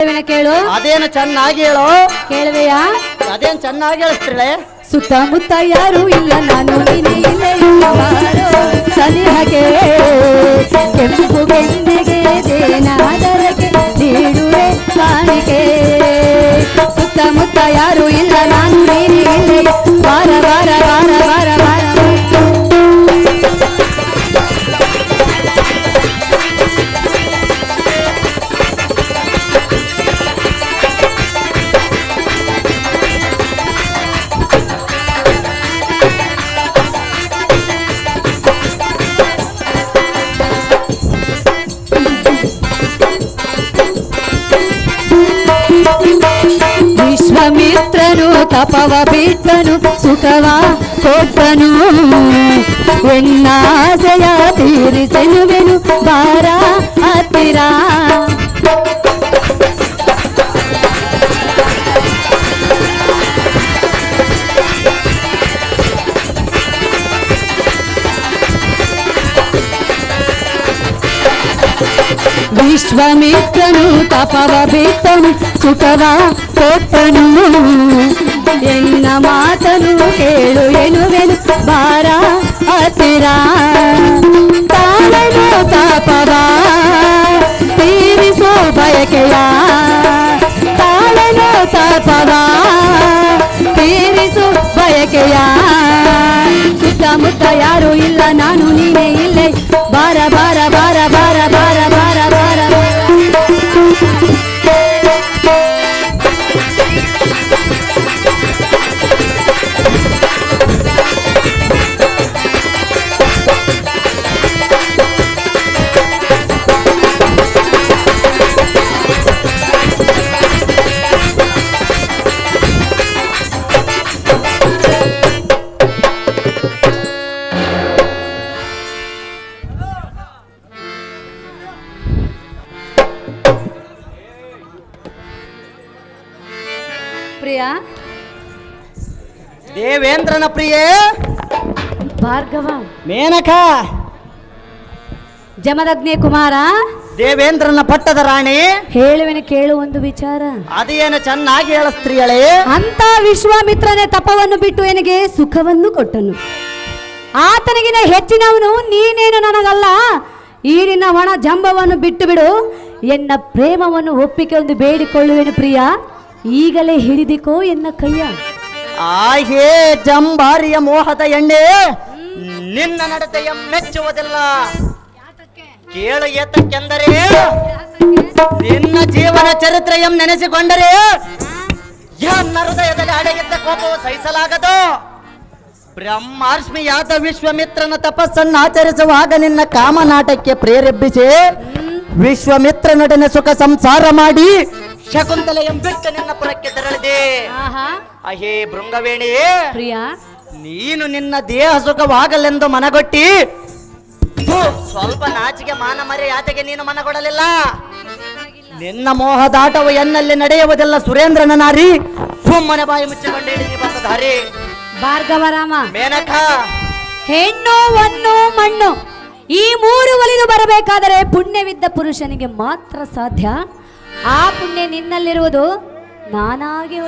ಕೇಳುವೆನ ಕೇಳು ಅದೇನು ಚೆನ್ನಾಗಿ ಹೇಳು ಕೇಳುವೆಯಾ ಅದೇನ್ ಚೆನ್ನಾಗಿ ಹೇಳಿಸ್ತಿಳೆ ಸುತ್ತಮುತ್ತ ಯಾರು ಇಲ್ಲ ನಾನು ನೀನೇ ಇಲ್ಲೇ ಇಲ್ಲವಾರೋ ಸನಿಹಗೆ ಕೆಂಪು ಗೆಂದಿಗೆ ದೇನಾದರಕ್ಕೆ ನೀಡುವೆ ಕಾಣಿಕೆ ಸುತ್ತಮುತ್ತ ಯಾರು ಇಲ್ಲ ನಾನು ನೀನೇ ಇಲ್ಲೇ ವಾರ ವಾರ ವಾರ ವಾರ ವಾರ ವಿಶ್ವಮಿತ್ರನು ತಪವ ಬಿಟ್ಟನು ಸುಖವ ಕೊಟ್ಟನು ಎನ್ನಾಸೆಯ ತೀರಿಸೆನುವೆನು ಬಾರ ಹತ್ತಿರ ವಿಶ್ವಮಿತ್ರನು ತಪವ ಬಿಟ್ಟನು ಸುಖವ ಕೊಟ್ಟನು ಎನ್ನ ಮಾತನು ಕೇಳು ಎನ್ನುವೆನು ಬಾರ ಹತ್ತಿರ ತಾಳನು ತಾಪವ ತೀರಿಸೋ ಬಯಕೆಯ ತಾಳನು ತಾಪವ ತೀರಿಸು ಬಯಕೆಯ ಸುತ್ತಮುತ್ತ ಯಾರು ಇಲ್ಲ ನಾನು ನೀನೇ ಇಲ್ಲೇ ಬಾರ ಬಾರ ಬಾರ ಬಾರ ಬಾರ ಬಾರ ಬಾರ ದೇವೇಂದ್ರನ ಪ್ರಿಯೇ. ಭಾರ್ಗವ. ಮೇನಕ. ಜಮದಗ್ನಿ ಕುಮಾರ. ದೇವೇಂದ್ರನ ಪಟ್ಟದ ರಾಣಿ. ಹೇಳುವೆನು ಕೇಳು ಒಂದು ವಿಚಾರ. ಅದೇನು ಚೆನ್ನಾಗಿ ಹೇಳಿಸ್ತ್ರೀಯಳೆ ಅಂತ ವಿಶ್ವಾಮಿತ್ರನೇ ತಪವನ್ನು ಬಿಟ್ಟು ಎನಗೆ ಸುಖವನ್ನು ಕೊಟ್ಟನು. ಆತನಿಗಿನ ಹೆಚ್ಚಿನವನು ನೀನೇನು ನನಗಲ್ಲ. ಈ ನಿನ್ನ ಒಣ ಜಂಬವನ್ನು ಬಿಟ್ಟು ಬಿಡು ಎನ್ನ ಪ್ರೇಮವನ್ನು ಒಪ್ಪಿಗೆ ಒಂದು ಬೇಡಿಕೊಳ್ಳುವೆನು ಪ್ರಿಯ. ಈಗಲೇ ಹಿಡಿದಿಕೋ ಎನ್ನ ಕೈಯ. ಆಹೇ ಜಂಬಾರಿಯ ಮೋಹದ ಎಣ್ಣೆ. ನಿನ್ನ ನಡತೆಯ ಮೆಚ್ಚುವುದಿಲ್ಲ. ಕೇಳು ಏತಕ್ಕೆಂದರೆ ನಿನ್ನ ಜೀವನ ಚರಿತ್ರೆಯಂ ನೆನೆಸಿಕೊಂಡರೆ ಎನ್ನ ಹೃದಯದಲ್ಲಿ ಅಡಗಿದ್ದ ಕೋಪವು ಸಹಿಸಲಾಗದು. ಬ್ರಹ್ಮಾರ್ಷ್ಮಿಯಾದ ವಿಶ್ವಮಿತ್ರನ ತಪಸ್ಸನ್ನು ಆಚರಿಸುವಾಗ ನಿನ್ನ ಕಾಮನಾಟಕ್ಕೆ ಪ್ರೇರೇಪಿಸಿ ವಿಶ್ವಮಿತ್ರನೊಡನೆ ಸುಖ ಸಂಸಾರ ಮಾಡಿ ಶಕುಂತಲೆ ಬಿಟ್ಟು ನಿನ್ನ ಪುರಕ್ಕೆ ತೆರಳಿದೆ. ಅಹೇ ಭೃಂಗವೇಣಿ ಪ್ರಿಯ. ನೀನು ನಿನ್ನ ದೇಹ ಸುಖವಾಗಲೆಂದು ಮನಗೊಟ್ಟಿ. ಸ್ವಲ್ಪ ನಾಚಿಗೆ ಮಾನ ಮರೆ ಆತೆಗೆ ನೀನು ಮನಗೊಡಲಿಲ್ಲ. ನಿನ್ನ ಮೋಹದಾಟವು ಎನ್ನಲ್ಲಿ ನಡೆಯುವುದೆಲ್ಲ ಸುರೇಂದ್ರನ ನಾರಿ. ಸುಮ್ಮನೆ ಬಾಯಿ ಮುಚ್ಚಿಕೊಂಡು ಹಿಡಿದು ಭಾರ್ಗವರಾಮ ಮೇನಕ. ಹೆಣ್ಣು ಮಣ್ಣು ಈ ಮೂರು ಒಲಿದು ಬರಬೇಕಾದರೆ ಪುಣ್ಯವಿದ್ದ ಪುರುಷನಿಗೆ ಮಾತ್ರ ಸಾಧ್ಯ. ಆ ಪುಣ್ಯ ನಿನ್ನಲ್ಲಿರುವುದು ನಾನಾಗಿ.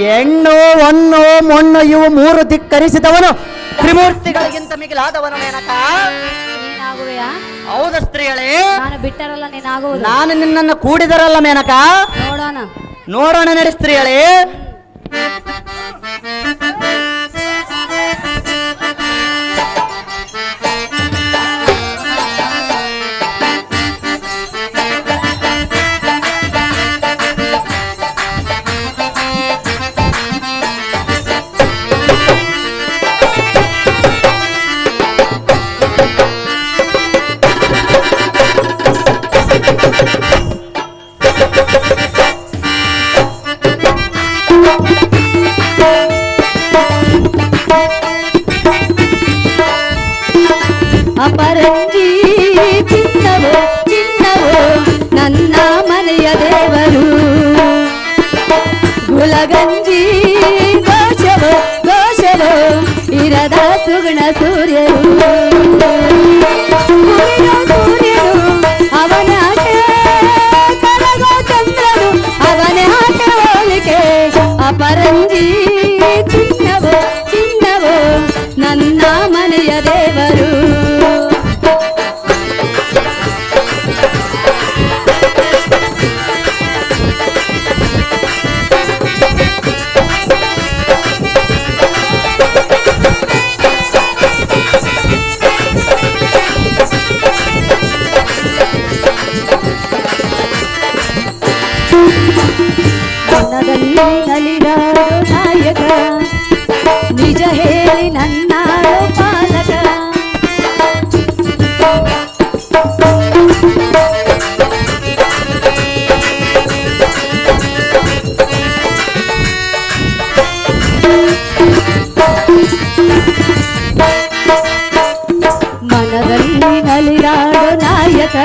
ಹೆಣ್ಣು ಒಣ್ಣು ಮೊಣ್ಣು ಇವು ಮೂರು ದಿಕ್ಕರಿಸಿದವನು ತ್ರಿಮೂರ್ತಿಗಳಿಗಿಂತ ಮಿಗಿಲಾದವನು ಮೇನಕ ನೀನಾಗುವೆಯಾ? ಹೌದ ಸ್ತ್ರೀಗಳೇ ನಾನು ಬಿಟ್ಟರಲ್ಲ ನೀನಾಗುವುದು. ನಾನು ನಿನ್ನನ್ನು ಕೂಡಿದರಲ್ಲ ಮೇನಕ ನೋಡೋಣ. ನೋಡೋಣ ನಡಿ ಸ್ತ್ರೀಗಳೇ గంజీ దోషలు దోషలు ఇరదా సుగుణ సుగుణ ಮನದಲ್ಲಿ ನಲಿದಾಡೋ ನಾಯಕ ನಿಜ ಹೇಳಿ ನನ್ನ ಪಾಲಕ ಮನದಲ್ಲಿ ನಲಿದಾಡೋ ನಾಯಕ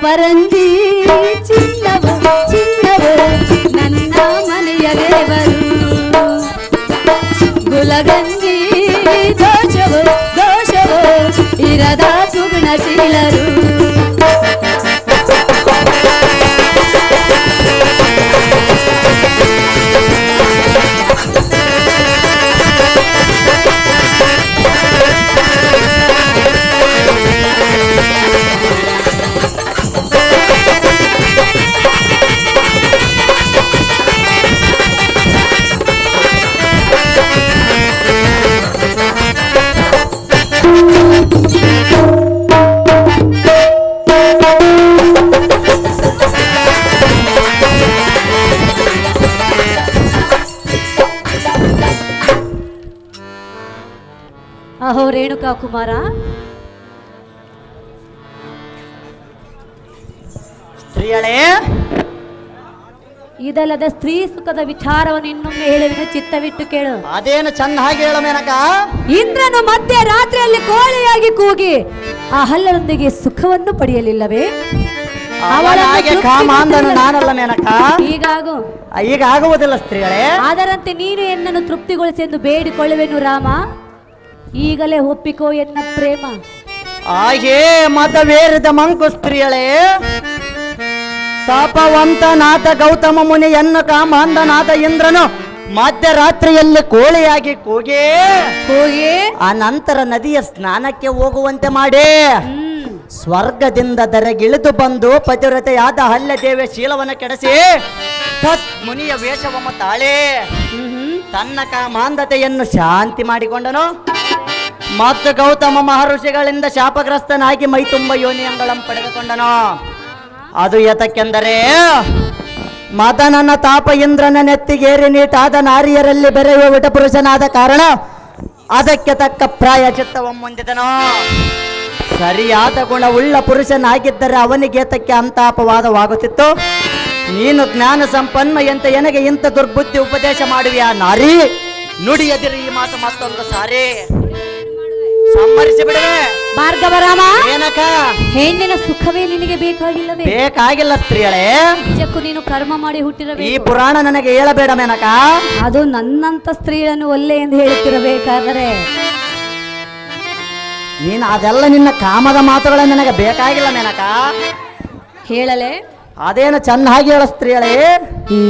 ಅಪರಂಜಿ ಚಿನ್ನವು ಚಿನ್ನವು ನನ್ನ ಮನೆಯ ದೇವರು ಗುಲಗಂಜಿ ದೋಷವು ದೋಷವು ಇರದ ಸುಗುಣಶೀಲರು ಅಹೋ ರೇಣುಕಾ ಕುಮಾರ. ಸ್ತ್ರೀಯಳೇ. ಇದಲ್ಲದ ಸ್ತ್ರೀ ಸುಖದ ವಿಚಾರವನ್ನು ಇನ್ನೊಮ್ಮೆ ಹೇಳಿದ್ರೆ ಚಿತ್ತವಿಟ್ಟು ಕೇಳು. ಅದೇನು ಚಂದ ಹಾಗೆ ಹೇಳು ಮೇನಕ. ಇಂದ್ರನು ಮಧ್ಯ ರಾತ್ರಿಯಲ್ಲಿ ಕೋಳಿಯಾಗಿ ಕೂಗಿ ಆ ಹಲ್ಲರೊಂದಿಗೆ ಸುಖವನ್ನು ಪಡೆಯಲಿಲ್ಲವೇ? ಈಗಾಗುವುದಿಲ್ಲ ನಾನಲ್ಲ ಮೇನಕ. ಹೀಗಾಗು ಈಗ ಆಗುವುದಿಲ್ಲ ಸ್ತ್ರೀಯಳೇ. ಅದರಂತೆ ನೀನು ಎನ್ನನ್ನು ತೃಪ್ತಿಗೊಳಿಸಿ ಎಂದು ಬೇಡಿಕೊಳ್ಳುವೆನು ರಾಮ. ಈಗಲೇ ಒಪ್ಪಿಕೋ ಎನ್ನ ಪ್ರೇಮ. ಹಾಗೇ ಮತವೇರಿದ ಮಂಕು ಸ್ತ್ರೀಯಳೇ ತಾಪವಂತನಾಥ ಗೌತಮ ಮುನಿ ಎನ್ನ ಕಾಮಾಂಧನಾಥ ಇಂದ್ರನು ಮಧ್ಯರಾತ್ರಿಯಲ್ಲಿ ಕೋಳಿಯಾಗಿ ಕೂಗಿ ಹೋಗಿ ಆ ನಂತರ ನದಿಯ ಸ್ನಾನಕ್ಕೆ ಹೋಗುವಂತೆ ಮಾಡಿ. ಸ್ವರ್ಗದಿಂದ ದರೆಗಿಳಿದು ಬಂದು ಪತಿವ್ರತೆಯಾದ ಹಲ್ಲೆ ದೇವಿಯ ಶೀಲವನ್ನು ಕೆಡಿಸಿ ತತ್ ಮುನಿಯ ವೇಷವಮ್ಮ ತಾಳೆ ತನ್ನ ಕಾಮಾಂಧತೆಯನ್ನು ಶಾಂತಿ ಮಾಡಿಕೊಂಡನು. ಮತ್ತು ಗೌತಮ ಮಹರ್ಷಿಗಳಿಂದ ಶಾಪಗ್ರಸ್ತನಾಗಿ ಮೈ ತುಂಬ ಯೋನಿಯಂಗಳಂ ಪಡೆದುಕೊಂಡನು? ಅದು ಯತಕ್ಕೆಂದರೆ ಮದನನ ತಾಪ ಇಂದ್ರನ ನೆತ್ತಿಗೇರಿ ನೀಟಾದ ನಾರಿಯರಲ್ಲಿ ಬೆರೆಯುವ ವಿಟಪುರುಷನಾದ ಕಾರಣ ಅದಕ್ಕೆ ತಕ್ಕ ಪ್ರಾಯ ಚಿತ್ತವಮ್ಮೊಂದಿದನು ಸರಿಯಾದ ಗುಣವುಳ್ಳ ಪುರುಷನಾಗಿದ್ದರೆ ಅವನಿಗೆ ತಕ್ಕೆ ಅಂತಾಪವಾದವಾಗುತ್ತಿತ್ತು ನೀನು ಜ್ಞಾನ ಸಂಪನ್ನ ಎಂತ ಎನಗೆ ಇಂಥ ದುರ್ಬುದ್ಧಿ ಉಪದೇಶ ಮಾಡುವಿಯಾ ನಾರಿ? ನುಡಿಯದಿರಿ ಈ ಮಾತು ಮತ್ತೊಂದು ಸಾರಿ. ಬಿಡುವೆ. ಏನಕ್ಕ? ಹೆಣ್ಣಿನ ಸುಖವೇ ನಿನಗೆ ಬೇಕಾಗಿಲ್ಲವೇ? ಬೇಕಾಗಿಲ್ಲ ಸ್ತ್ರೀಯಳೇ. ನಿಜಕ್ಕೂ ನೀನು ಕರ್ಮ ಮಾಡಿ ಈ ಹುಟ್ಟಿರಬೇಕು ಪುರಾಣ ನನಗೆ ಹೇಳಬೇಡ ಮೇನಕ. ಅದು ನನ್ನಂತ ಸ್ತ್ರೀಯನ್ನು ಒಲ್ಲೆ ಎಂದು ಹೇಳುತ್ತಿರಬೇಕಾದರೆ. ನೀನು ಅದೆಲ್ಲ ನಿನ್ನ ಕಾಮದ ಮಾತುಗಳ ನನಗೆ ಬೇಕಾಗಿಲ್ಲ ಮೇನಕ. ಹೇಳಲೆ? ಅದೇನು ಚೆನ್ನಾಗಿ ಹೇಳ ಸ್ತ್ರೀಯಳೇ. ಈ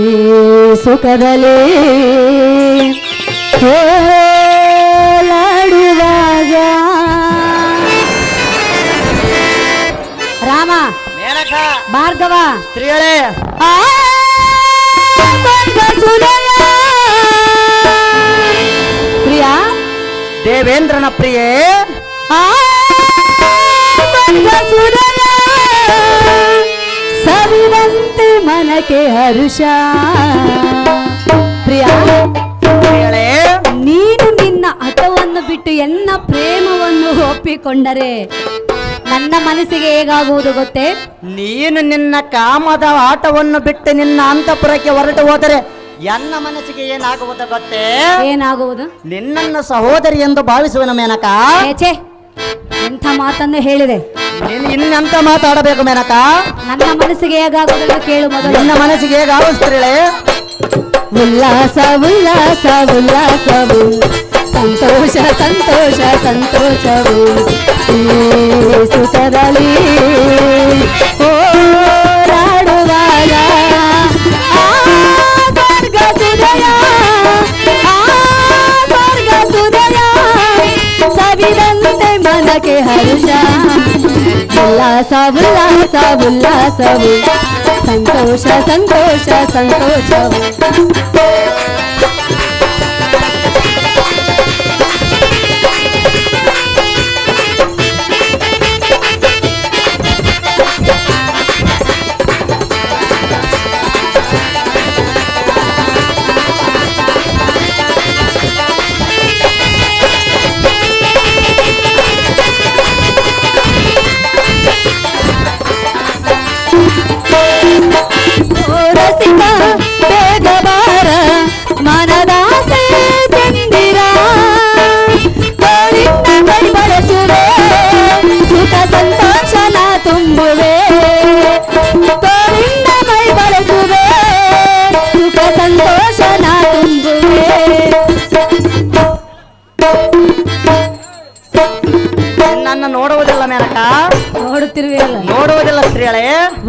ಸುಖದಲ್ಲಿ ರಾಮ ಮೇನಕ. ಭಾರ್ಗವ. ಸ್ತ್ರೀಯಳೇ. ಪ್ರಿಯ. ದೇವೇಂದ್ರನ ಪ್ರಿಯೇ. ಸವಿದಂತೆ ಮನಕ್ಕೆ ಹರುಷ. ಪ್ರಿಯ. ನೀನು ನಿನ್ನ ಹಠವನ್ನು ಬಿಟ್ಟು ಎನ್ನ ಪ್ರೇಮವನ್ನು ಒಪ್ಪಿಕೊಂಡರೆ ನನ್ನ ಮನಸ್ಸಿಗೆ ಹೇಗಾಗುವುದು ಗೊತ್ತೇ? ನೀನು ನಿನ್ನ ಕಾಮದ ಆಟವನ್ನು ಬಿಟ್ಟು ನಿನ್ನ ಅಂತಪುರಕ್ಕೆ ಹೊರಟು ಹೋದರೆ ಎನ್ನ ಮನಸ್ಸಿಗೆ ಏನಾಗುವುದು ಗೊತ್ತೇ? ಏನಾಗುವುದು? ನಿನ್ನನ್ನು ಸಹೋದರಿ ಎಂದು ಭಾವಿಸುವನು ಮೇನಕ. ಏಚೆ ಎಂಥ ಮಾತನ್ನು ಹೇಳಿದೆ? ನೀನು ಇನ್ನೆಂತ ಮಾತಾಡಬೇಕು ಮೇನಕ? ನನ್ನ ಮನಸ್ಸಿಗೆ ಹೇಗಾಗುವುದನ್ನು ಕೇಳು ಮೊದಲು. ನಿನ್ನ ಮನಸ್ಸಿಗೆ ಸ್ತ್ರೀಯಳೇ ಉಲ್ಲಾಸ ಉಲ್ಲಾಸ ಉಲ್ಲಾಸವು. ಸಂತೋಷ ಸಂತೋಷ ಸಂತೋಷವು ಈ ಸುಖದಲ್ಲಿ ಹೋರಾಡುವಾಗ ಆ ಸ್ವರ್ಗ ಸುದಯ ಆ ಸ್ವರ್ಗ ಸುದಯ ಸವಿದಂತೆ ಮನಕ್ಕೆ ಹರುಷ ಉಲ್ಲಾಸ ಉಲ್ಲಾಸ ಉಲ್ಲಾಸವು ಸಂತೋಷ ಸಂತೋಷ ಸಂತೋಷವು ಓ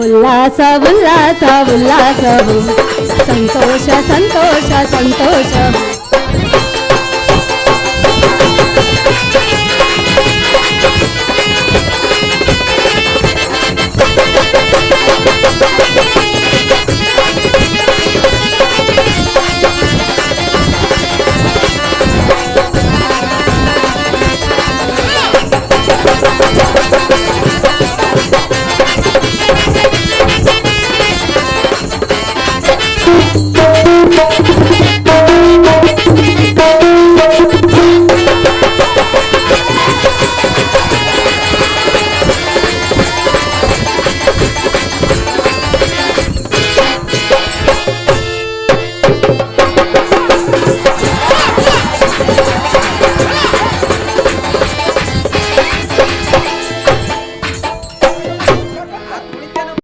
ಸ್ತ್ರೀಯಳೇ ಉಲ್ಲಾಸ ಉಲ್ಲಾಸ ಉಲ್ಲಾಸವು ಸಂತೋಷ ಸಂತೋಷ